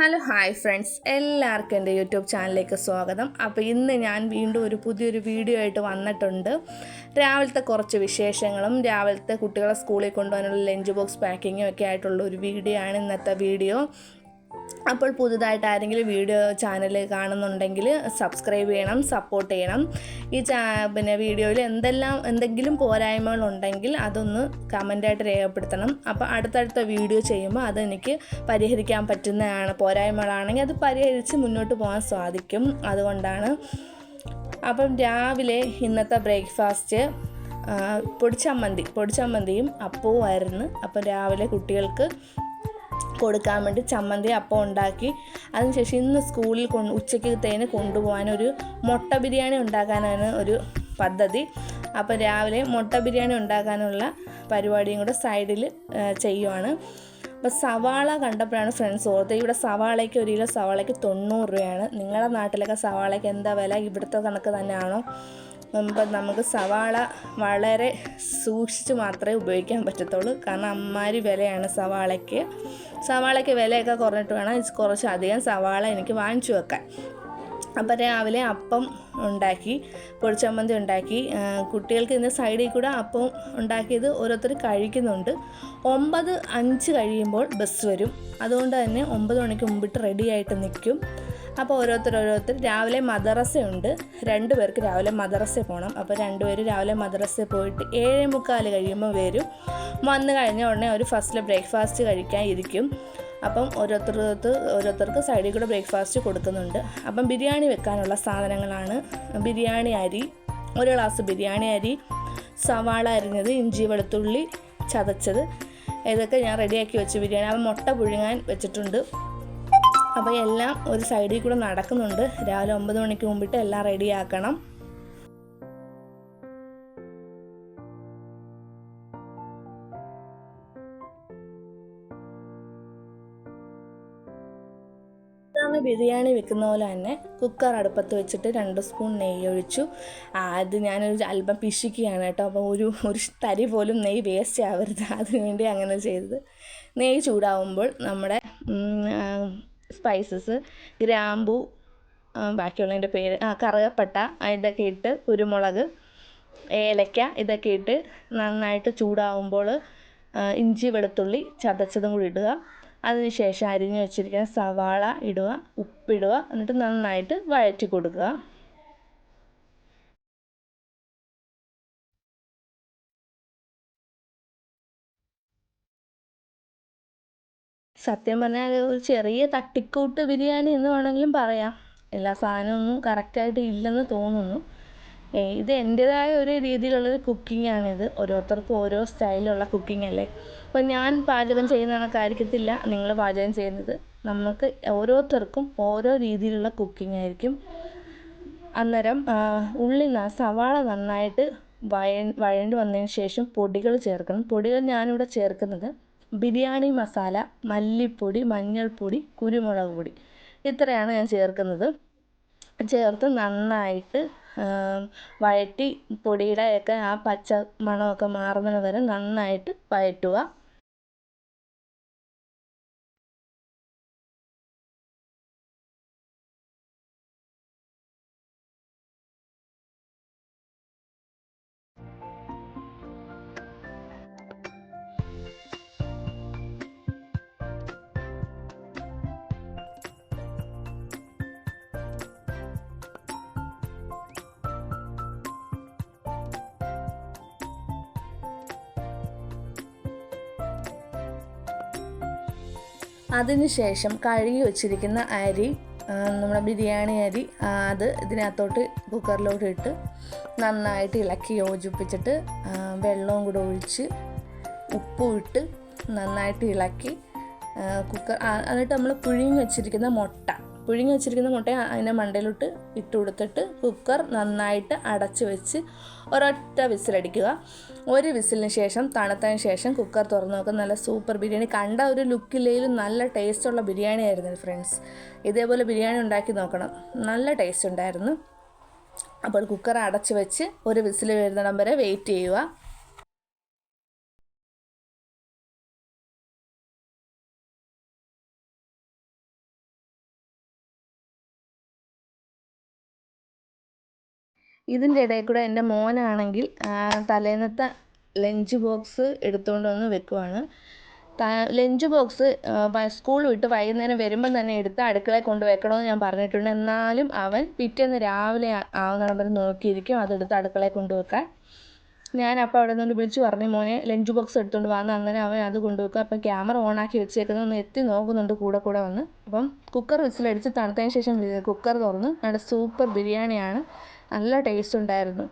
Hello hi friends എല്ലാവർക്കും എന്റെ YouTube ചാനലിലേക്ക് സ്വാഗതം. അപ്പോൾ ഇന്ന് ഞാൻ വീണ്ടും ഒരു പുതിയൊരു വീഡിയോ ആയിട്ട് വന്നിട്ടുണ്ട്. രാവിലത്തെ കുറച്ച് വിശേഷങ്ങളും രാവിലത്തെ കുട്ടികളെ സ്കൂളിൽ കൊണ്ടുപോകാനുള്ള ലഞ്ച് ബോക്സ് പാക്കിങ്ങും ഒക്കെ ആയിട്ടുള്ള ഒരു വീഡിയോ ആണ് ഇന്നത്തെ വീഡിയോ. അപ്പോൾ പുതുതായിട്ട് ആരെങ്കിലും വീഡിയോ ചാനൽ കാണുന്നുണ്ടെങ്കിൽ സബ്സ്ക്രൈബ് ചെയ്യണം സപ്പോർട്ട് ചെയ്യണം. ഈ ചാ പിന്നെ വീഡിയോയിൽ എന്തെല്ലാം എന്തെങ്കിലും പോരായ്മകളുണ്ടെങ്കിൽ അതൊന്ന് കമന്റായിട്ട് രേഖപ്പെടുത്തണം. അപ്പോൾ അടുത്തടുത്ത വീഡിയോ ചെയ്യുമ്പോൾ അതെനിക്ക് പരിഹരിക്കാൻ പറ്റുന്നതാണ് പോരായ്മകളാണെങ്കിൽ അത് പരിഹരിച്ച് മുന്നോട്ട് പോകാൻ സാധിക്കും. അതുകൊണ്ടാണ്. അപ്പം രാവിലെ ഇന്നത്തെ ബ്രേക്ക്ഫാസ്റ്റ് പൊടിച്ചമ്മന്തി പൊടിച്ചമ്മന്തിയും അപ്പവും ആയിരുന്നു. അപ്പം രാവിലെ കുട്ടികൾക്ക് കൊടുക്കാൻ വേണ്ടി ചമ്മന്തി അപ്പം ഉണ്ടാക്കി. അതിനുശേഷം ഇന്ന് സ്കൂളിൽ കൊണ്ട് ഉച്ചയ്ക്കത്തേന് കൊണ്ടുപോകാൻ ഒരു മുട്ട ബിരിയാണി ഉണ്ടാക്കാനാണ് ഒരു പദ്ധതി. അപ്പോൾ രാവിലെ മുട്ട ബിരിയാണി ഉണ്ടാക്കാനുള്ള പരിപാടിയും കൂടെ സൈഡിൽ ചെയ്യുവാണ്. അപ്പോൾ സവാള കണ്ടപ്പോഴാണ് ഫ്രണ്ട്സ് ഓർത്ത് ഇവിടെ സവാളയ്ക്ക് ഒരു കിലോ സവാളയ്ക്ക് തൊണ്ണൂറ് രൂപയാണ്. നിങ്ങളുടെ നാട്ടിലൊക്കെ സവാളയ്ക്ക് എന്താ വില? ഇവിടുത്തെ കണക്ക് തന്നെയാണോ? നമുക്ക് സവാള വളരെ സൂക്ഷിച്ച് മാത്രമേ ഉപയോഗിക്കാൻ പറ്റത്തുള്ളൂ. കാരണം അമ്മാരി വിലയാണ് സവാളയ്ക്ക്. സവാളയ്ക്ക് വിലയൊക്കെ കുറഞ്ഞിട്ട് വേണം കുറച്ച് അധികം സവാള എനിക്ക് വാങ്ങിച്ചു വെക്കാൻ. അപ്പം രാവിലെ അപ്പം ഉണ്ടാക്കി പൊടിച്ചമ്മന്തി ഉണ്ടാക്കി. കുട്ടികൾക്ക് ഇന്ന് സൈഡിൽ കൂടെ അപ്പം ഉണ്ടാക്കിയത് ഓരോരുത്തർ കഴിക്കുന്നുണ്ട്. ഒമ്പത് അഞ്ച് കഴിയുമ്പോൾ ബസ് വരും. അതുകൊണ്ട് തന്നെ ഒമ്പത് മണിക്ക് മുമ്പിട്ട് റെഡിയായിട്ട് നിൽക്കും. അപ്പോൾ ഓരോരുത്തർ ഓരോരുത്തർ രാവിലെ മദ്രസയുണ്ട്. രണ്ട് പേർക്ക് രാവിലെ മദ്രസ പോകണം അപ്പോൾ രണ്ടുപേരും രാവിലെ മദ്രസ പോയിട്ട് ഏഴ് മുക്കാൽ കഴിയുമ്പോൾ വരും. വന്നു കഴിഞ്ഞ ഉടനെ ഒരു ഫസ്റ്റിൽ ബ്രേക്ക്ഫാസ്റ്റ് കഴിക്കാൻ ഇരിക്കും. അപ്പം ഓരോരുത്തർക്ക് ഓരോരുത്തർക്ക് സൈഡിൽ കൂടെ ബ്രേക്ക്ഫാസ്റ്റ് കൊടുക്കുന്നുണ്ട്. അപ്പം ബിരിയാണി വെക്കാനുള്ള സാധനങ്ങളാണ്. ബിരിയാണി അരി ഒരു ഗ്ലാസ് ബിരിയാണി അരി സവാള അരിഞ്ഞത് ഇഞ്ചി വെളുത്തുള്ളി ചതച്ചത്. ഇതൊക്കെ ഞാൻ റെഡിയാക്കി വെച്ച് ബിരിയാണി. അപ്പം മുട്ട പുഴുങ്ങാൻ വെച്ചിട്ടുണ്ട്. അപ്പോൾ എല്ലാം ഒരു സൈഡിൽ കൂടെ നടക്കുന്നുണ്ട്. രാവിലെ ഒമ്പത് മണിക്ക് മുമ്പിട്ട് എല്ലാം റെഡിയാക്കണം ബിരിയാണി വെക്കുന്ന പോലെ തന്നെ കുക്കർ അടുപ്പത്ത് വെച്ചിട്ട് രണ്ട് സ്പൂൺ നെയ്യ് ഒഴിച്ചു. അത് ഞാനൊരു അല്പം പിശിക്കുകയാണ് കേട്ടോ. അപ്പോൾ ഒരു ഒരു തരി പോലും നെയ്യ് വേസ്റ്റ് ആവരുത്. അതിനുവേണ്ടി അങ്ങനെ ചെയ്തത്. നെയ്യ് ചൂടാവുമ്പോൾ നമ്മുടെ സ്പൈസസ് ഗ്രാമ്പു ബാക്കിയുള്ളതിന്റെ പേര് ആ കറുകപ്പട്ട ഇതൊക്കെ ഇട്ട് കുരുമുളക് ഏലക്ക ഇതൊക്കെ ഇട്ട് നന്നായിട്ട് ചൂടാവുമ്പോൾ ഇഞ്ചി വെളുത്തുള്ളി ചതച്ചതും കൂടി ഇടുക. അതിനുശേഷം അരിഞ്ഞു വെച്ചിരിക്കുന്ന സവാള ഇടുക ഉപ്പിടുക എന്നിട്ട് നന്നായിട്ട് വഴറ്റി കൊടുക്കുക. സത്യം പറഞ്ഞാൽ ഒരു ചെറിയ തട്ടിക്കൂട്ട് ബിരിയാണി എന്ന് വേണമെങ്കിലും പറയാം. എല്ലാ സാധനമൊന്നും കറക്റ്റായിട്ട് ഇല്ലെന്ന് തോന്നുന്നു. ഇത് എന്റേതായ ഒരു രീതിയിലുള്ളൊരു കുക്കിങ്ങാണിത്. ഓരോരുത്തർക്കും ഓരോ സ്റ്റൈലിലുള്ള കുക്കിംഗ് അല്ലേ അപ്പോൾ ഞാൻ പാചകം ചെയ്യുന്ന കണക്കായിരിക്കത്തില്ല നിങ്ങൾ പാചകം ചെയ്യുന്നത് നമുക്ക് ഓരോരുത്തർക്കും ഓരോ രീതിയിലുള്ള കുക്കിംഗ് ആയിരിക്കും അന്നേരം ഉള്ളി സവാള നന്നായിട്ട് വയ വഴണ്ട് വന്നതിന് ശേഷം പൊടികൾ ചേർക്കണം. പൊടികൾ ഞാനിവിടെ ചേർക്കുന്നത് ബിരിയാണി മസാല മല്ലിപ്പൊടി മഞ്ഞൾപ്പൊടി കുരുമുളക് പൊടി. ഇത്രയാണ് ഞാൻ ചേർക്കുന്നത്. ചേർത്ത് നന്നായിട്ട് വഴറ്റി പൊടിയുടെയൊക്കെ ആ പച്ച മണമൊക്കെ മാറുന്നത് വരെ നന്നായിട്ട് വഴറ്റുക. അതിനുശേഷം കഴുകി വച്ചിരിക്കുന്ന അരി നമ്മുടെ ബിരിയാണി അരി അത് ഇതിനകത്തോട്ട് കുക്കറിലോട്ട് ഇട്ട് നന്നായിട്ട് ഇളക്കി യോജിപ്പിച്ചിട്ട് വെള്ളവും കൂടെ ഒഴിച്ച് ഉപ്പും ഇട്ട് നന്നായിട്ട് ഇളക്കി കുക്കർ എന്നിട്ട് നമ്മൾ പുഴുങ്ങി വെച്ചിരിക്കുന്ന മുട്ട. പുഴുങ്ങി വെച്ചിരിക്കുന്ന മുട്ട അതിന്റെ മണ്ടയിലോട്ട് ഇട്ട് കൊടുത്തിട്ട് കുക്കർ നന്നായിട്ട് അടച്ചു വെച്ച് ഒരൊറ്റ വിസിലടിക്കുക. ഒരു വിസിലിന് ശേഷം തണുത്തതിന് ശേഷം കുക്കർ തുറന്ന് നോക്കുക. നല്ല സൂപ്പർ ബിരിയാണി. കണ്ട ഒരു ലുക്കിലേലും നല്ല ടേസ്റ്റുള്ള ബിരിയാണി ആയിരുന്നു ഫ്രണ്ട്സ് ഇതേപോലെ ബിരിയാണി ഉണ്ടാക്കി നോക്കണം. നല്ല ടേസ്റ്റ് ഉണ്ടായിരുന്നു. അപ്പോൾ കുക്കർ അടച്ചു വെച്ച് ഒരു വിസിൽ വരുന്നിടം വരെ വെയിറ്റ് ചെയ്യുക. ഇതിന്റെ ഇടയിൽ കൂടെ എന്റെ മോനാണെങ്കിൽ തലേന്നത്തെ ലഞ്ച് ബോക്സ് എടുത്തുകൊണ്ട് വന്ന് വെക്കുവാണ്. ലഞ്ച് ബോക്സ് സ്കൂൾ വിട്ട് വൈകുന്നേരം വരുമ്പം തന്നെ എടുത്ത് അടുക്കളയിൽ കൊണ്ട് വെക്കണമെന്ന് ഞാൻ പറഞ്ഞിട്ടുണ്ട്. എന്നാലും അവൻ പിറ്റേന്ന് രാവിലെ ആവുന്നിടം വരെ നോക്കിയിരിക്കും അതെടുത്ത് അടുക്കളയിൽ കൊണ്ട് വെക്കാൻ. ഞാൻ അപ്പോൾ അവിടെ നിന്ന് വിളിച്ച് പറഞ്ഞു മോനെ ലഞ്ച് ബോക്സ് എടുത്തുകൊണ്ട് വന്ന് അങ്ങനെ അവൻ അത് കൊണ്ടുവെക്കും അപ്പം ക്യാമറ ഓണാക്കി വെച്ചേക്കുന്നത് ഒന്ന് എത്തി നോക്കുന്നുണ്ട് കൂടെ കൂടെ വന്ന്. അപ്പം കുക്കർ വിസിലടിച്ച് തണുത്തതിന് ശേഷം കുക്കർ തുറന്ന് നല്ല സൂപ്പർ ബിരിയാണിയാണ്. നല്ല ടേസ്റ്റ് ഉണ്ടായിരുന്നു.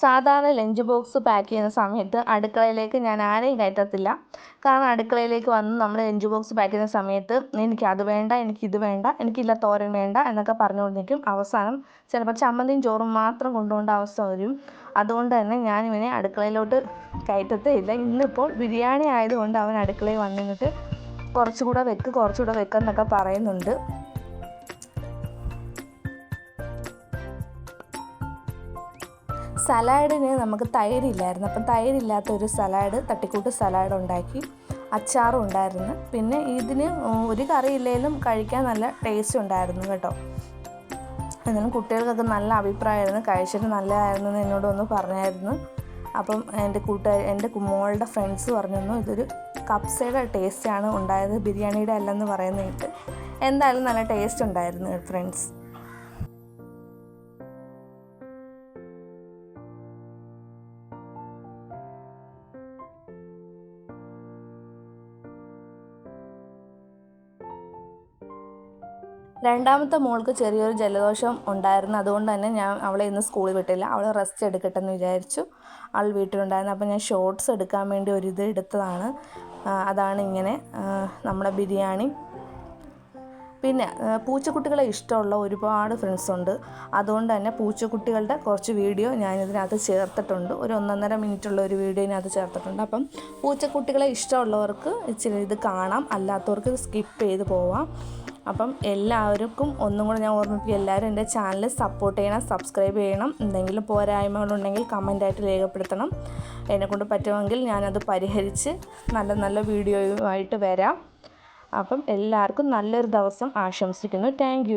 സാധാരണ ലഞ്ച് ബോക്സ് പാക്ക് ചെയ്യുന്ന സമയത്ത് അടുക്കളയിലേക്ക് ഞാൻ ആരെയും കയറ്റത്തില്ല. കാരണം അടുക്കളയിലേക്ക് വന്ന് നമ്മൾ ലഞ്ച് ബോക്സ് പാക്ക് ചെയ്യുന്ന സമയത്ത് എനിക്ക് അത് വേണ്ട എനിക്ക് ഇത് വേണ്ട എനിക്കില്ല തോരൻ വേണ്ട എന്നൊക്കെ പറഞ്ഞുകൊണ്ട് നിൽക്കും അവസാനം ചിലപ്പോൾ ചമ്മന്തിയും ചോറും മാത്രം കൊണ്ടുപോകേണ്ട അവസ്ഥ വരും. അതുകൊണ്ട് തന്നെ ഞാൻ ഇവനെ അടുക്കളയിലോട്ട് കയറ്റത്തേ ഇല്ല ഇന്നിപ്പോൾ ബിരിയാണി ആയതുകൊണ്ട് അവൻ അടുക്കളയിൽ വന്നിട്ട് കുറച്ചുകൂടെ വെക്ക് കുറച്ചുകൂടെ വെക്കെന്നൊക്കെ പറയുന്നുണ്ട്. സലാഡിന് നമുക്ക് തൈരില്ലായിരുന്നു. അപ്പം തൈരില്ലാത്ത ഒരു സലാഡ് തട്ടിക്കൂട്ട് സലാഡ് ഉണ്ടാക്കി. അച്ചാറും ഉണ്ടായിരുന്നു. പിന്നെ ഇതിന് ഒരു കറി ഇല്ലെങ്കിലും കഴിക്കാൻ നല്ല ടേസ്റ്റ് ഉണ്ടായിരുന്നു കേട്ടോ. എന്നാലും കുട്ടികൾക്കൊക്കെ നല്ല അഭിപ്രായമായിരുന്നു. കഴിച്ചിട്ട് നല്ലതായിരുന്നു എന്ന് എന്നോട് ഒന്ന് പറഞ്ഞായിരുന്നു. അപ്പം എന്റെ കൂട്ടുകാർ എന്റെ മോളുടെ ഫ്രണ്ട്സ് പറഞ്ഞു ഇതൊരു കപ്സയുടെ ടേസ്റ്റാണ് ഉണ്ടായത് ബിരിയാണിയുടെ അല്ലെന്ന് പറയുന്ന എന്തായാലും നല്ല ടേസ്റ്റ് ഉണ്ടായിരുന്നു ഫ്രണ്ട്സ് രണ്ടാമത്തെ മോൾക്ക് ചെറിയൊരു ജലദോഷം ഉണ്ടായിരുന്നു. അതുകൊണ്ട് തന്നെ ഞാൻ അവളെ ഇന്ന് സ്കൂളിൽ വിട്ടില്ല. അവൾ റെസ്റ്റ് എടുക്കട്ടെ എന്ന് വിചാരിച്ചു. അവൾ വീട്ടിലുണ്ടായിരുന്നു. അപ്പോൾ ഞാൻ ഷോർട്ട്സ് എടുക്കാൻ വേണ്ടി ഒരു ഇത് എടുത്തതാണ്. അതാണ് ഇങ്ങനെ നമ്മുടെ ബിരിയാണി. പിന്നെ പൂച്ചക്കുട്ടികളെ ഇഷ്ടമുള്ള ഒരുപാട് ഫ്രണ്ട്സ് ഉണ്ട്. അതുകൊണ്ട് തന്നെ പൂച്ചക്കുട്ടികളുടെ കുറച്ച് വീഡിയോ ഞാൻ ഇതിനകത്ത് ചേർത്തിട്ടുണ്ട്. ഒരു ഒന്നൊന്നര മിനിറ്റുള്ള ഒരു വീഡിയോ ഇതിനകത്ത് ചേർത്തിട്ടുണ്ട്. അപ്പം പൂച്ചക്കുട്ടികളെ ഇഷ്ടമുള്ളവർക്ക് ഇച്ചിരി ഇത് കാണാം. അല്ലാത്തവർക്ക് സ്കിപ്പ് ചെയ്ത് പോവാം. അപ്പം എല്ലാവർക്കും ഒന്നും കൂടെ ഞാൻ ഓർമ്മിപ്പിക്കും എല്ലാവരും എന്റെ ചാനൽ സപ്പോർട്ട് ചെയ്യണം സബ്സ്ക്രൈബ് ചെയ്യണം. എന്തെങ്കിലും പോരായ്മകളുണ്ടെങ്കിൽ കമന്റായിട്ട് രേഖപ്പെടുത്തണം. എന്നെക്കൊണ്ട് പറ്റുമെങ്കിൽ ഞാനത് പരിഹരിച്ച് നല്ല നല്ല വീഡിയോയുമായിട്ട് വരാം. അപ്പം എല്ലാവർക്കും നല്ലൊരു ദിവസം ആശംസിക്കുന്നു. താങ്ക്